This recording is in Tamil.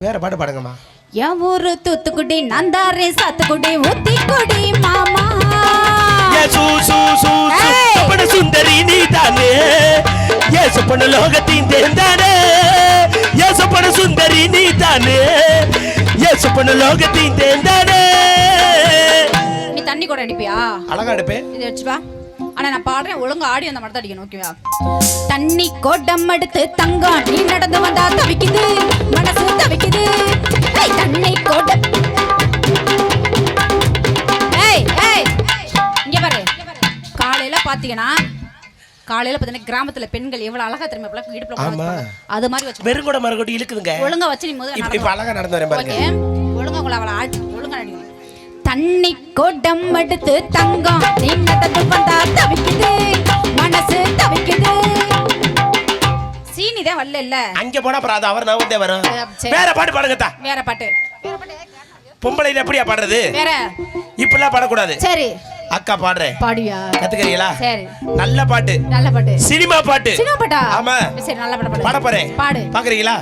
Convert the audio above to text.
வேற பாட்டு பாடுங்கம்மா. என் ஊரு தூத்துக்குடி நந்தாரே சாத்துக்குடி ஊத்திக்குடி மாமா. ஏ சூ சூ சூ ஏய். சொப்பன சுந்தரி நீ தானே ஏ சொப்பன லோகத்தின் தேர்ந்தானே? ஏ சொப்பன சுந்தரி நீ தானே ஏ சொப்பன லோகத்தின் தேர்ந்தானே? நீ தண்ணி கூட அடிப்பியா? அழகா எடுப்பே இதை வச்சு வா. ஆனா நான் பாடுறேன் ஒழுங்கா ஆடி அந்த மரத்தை அடிக்கணும் ஓகேவா தண்ணி கோட்டம் எடுத்து தங்கம் நீ நடந்து வந்தா தவிக்குது. கோட்டம் ஏய் ஏய். இங்க பாரு. காலையில பாத்தீங்கன்னா காலையில பாத்தீங்கன்னா கிராமத்துல பெண்கள் எவ்வளவு அழகா தெரியுமா இப்பெல்லாம் இடுப்புல. அது மாதிரி வச்சு வெறுங்கூட மரக்கொட்டி இழுக்குதுங்க. ஒழுங்கா வச்சு நீ முதல்ல இப்ப. அழகா நடந்து வரேன் பாருங்க. ஒழுங்கா அவளை ஒழுங்கா தண்ணி கோட்டம் எடுத்து தங்கம். நீ நடந்து வந்தா தவிக்குது. மனசு தவிக்குது. சீனி தான் வரல இல்ல? அங்க போனா அப்புறம் அது அவர் நான் வந்தே வரும். அஹ், சரி. வேற பாட்டு பாடுங்கத்தா வேற பாட்டு. பொம்பளையில எப்படியா பாடுறது? இப்பெல்லாம் பாடக்கூடாது. சரி. அக்கா பாடுறேன் பாடுவியா கத்துக்கிறீங்களா? சரி. நல்ல பாட்டு. நல்ல பாட்டு. சினிமா பாட்டு. சின்ன பாட்டா? ஆமா. சரி நல்ல பாட்டு பாடு. போறேன். பாடு. பாக்குறீங்களா.